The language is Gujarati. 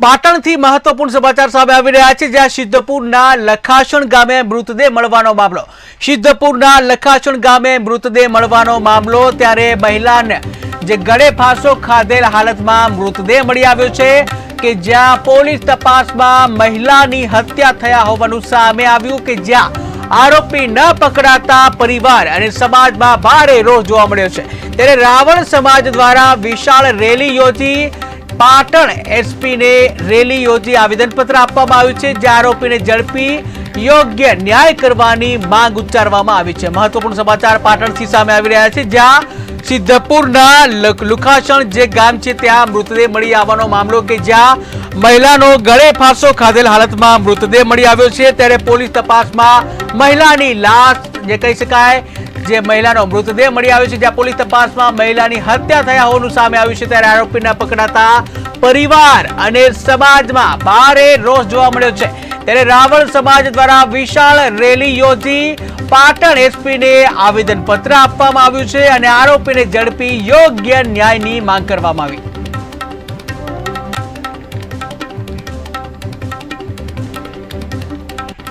પાટણથી મહત્વપૂર્ણ સમાચાર સામે આવી રહ્યા છે, જ્યાં સિદ્ધપુરના લખાસણ ગામે મૃતદેહ મળવાનો મામલો. સિદ્ધપુરના લખાસણ ગામે મૃતદેહ મળવાનો મામલો, ત્યારે મહિલાને જે ગળે ફાંસો ખાધેલ હાલતમાં મૃતદેહ મળી આવ્યો છે, કે જ્યાં પોલીસ તપાસમાં મહિલાની હત્યા થયા હોવાનું સામે આવ્યું, કે જ્યાં આરોપી ન પકડાતા પરિવાર અને સમાજમાં ભારે રોષ જોવા મળ્યો છે. ત્યારે રાવણ સમાજ દ્વારા વિશાળ રેલી યોજી પાટણ એસપીને રેલી યોજી આવેદનપત્ર આપવામાં આવ્યું છે. જે આરોપીને ઝડપી યોગ્ય ન્યાય કરવાની માંગ ઉચ્ચારવામાં આવી છે. મહત્વપૂર્ણ સમાચાર પાટણથી સામે આવી રહ્યા છે. જ્યાં સિદ્ધપુરના લુખાસણ જે ગામ છે, ત્યાં મૃતદેહ મળી આવવાનો મામલો કે જ્યાં મહિલાનો ગળે ફાંસો ખાધેલ હાલતમાં મૃતદેહ મળી આવ્યો છે. ત્યારે પોલીસ તપાસમાં મહિલાની લાશ, જે કહી શકાય જે મહિલાનો મૃતદેહ મળી આવ્યો છે, જ્યાં પોલીસ તપાસમાં મહિલાની હત્યા થયા હોવાનું સામે આવ્યું છે, ત્યારે આરોપીના પકડાતા પરિવાર અને સમાજમાં ભારે રોષ જોવા મળ્યો છે. ત્યારે રાવણ સમાજ દ્વારા વિશાળ રેલી યોજી પાટણ આવેદન પત્ર આપવામાં આવ્યું છે અને આરોપીને ઝડપી યોગ્ય ન્યાયની માંગ કરવામાં આવી.